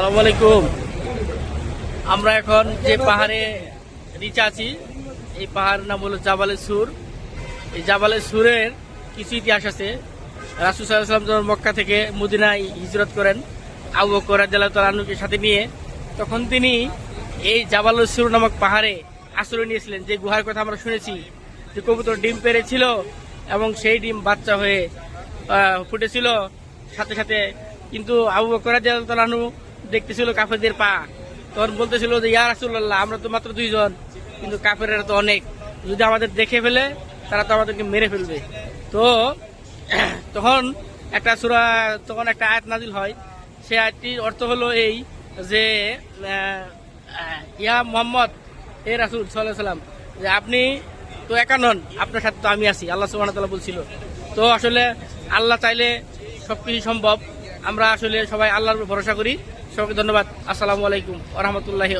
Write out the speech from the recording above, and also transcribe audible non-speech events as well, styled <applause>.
সালাম আলাইকুম। আমরা এখন যে পাহাড়ে নিচে আছি, এই পাহাড়ের নাম হলো জাবালের সুর। এই জাবালের সুরের কিছু ইতিহাস আছে। রাসুল সাল্লাম যখন মক্কা থেকে মদিনায় হিজরত করেন, আবু জেলা তালানুকে সাথে নিয়ে, তখন তিনি এই জাবালুর সুর নামক পাহাড়ে আশ্রয় নিয়েছিলেন। যে গুহার কথা আমরা শুনেছি, যে কবুতর ডিম পেরেছিল এবং সেই ডিম বাচ্চা হয়ে ফুটেছিল। সাথে সাথে কিন্তু আবু বকর তালানু দেখতেছিল কাফেরদের পা। তখন বলতেছিল যে, ইয়া রাসুল্লাহ আমরা তো মাত্র দুইজন, কিন্তু কাফেরেরা তো অনেক। যদি আমাদের দেখে ফেলে, তারা তো আমাদেরকে মেরে ফেলবে। তো <clears throat> তখন একটা সুরা, তখন একটা আয়াত নাজিল হয়। সে আয়াতটির অর্থ হলো এই যে ইয়া মোহাম্মদ, এ রাসুল সাল্লাহ সাল্লাম যে আপনি তো একা নন, আপনার সাথে তো আমি আছি, আল্লাহ সুবাহ বলছিল। তো আসলে আল্লাহ চাইলে সব কিছু সম্ভব। আমরা আসলে সবাই আল্লাহর ভরসা করি। সবাইকে ধন্যবাদ। আসসালামু আলাইকুম আ রহমতুল্লাহি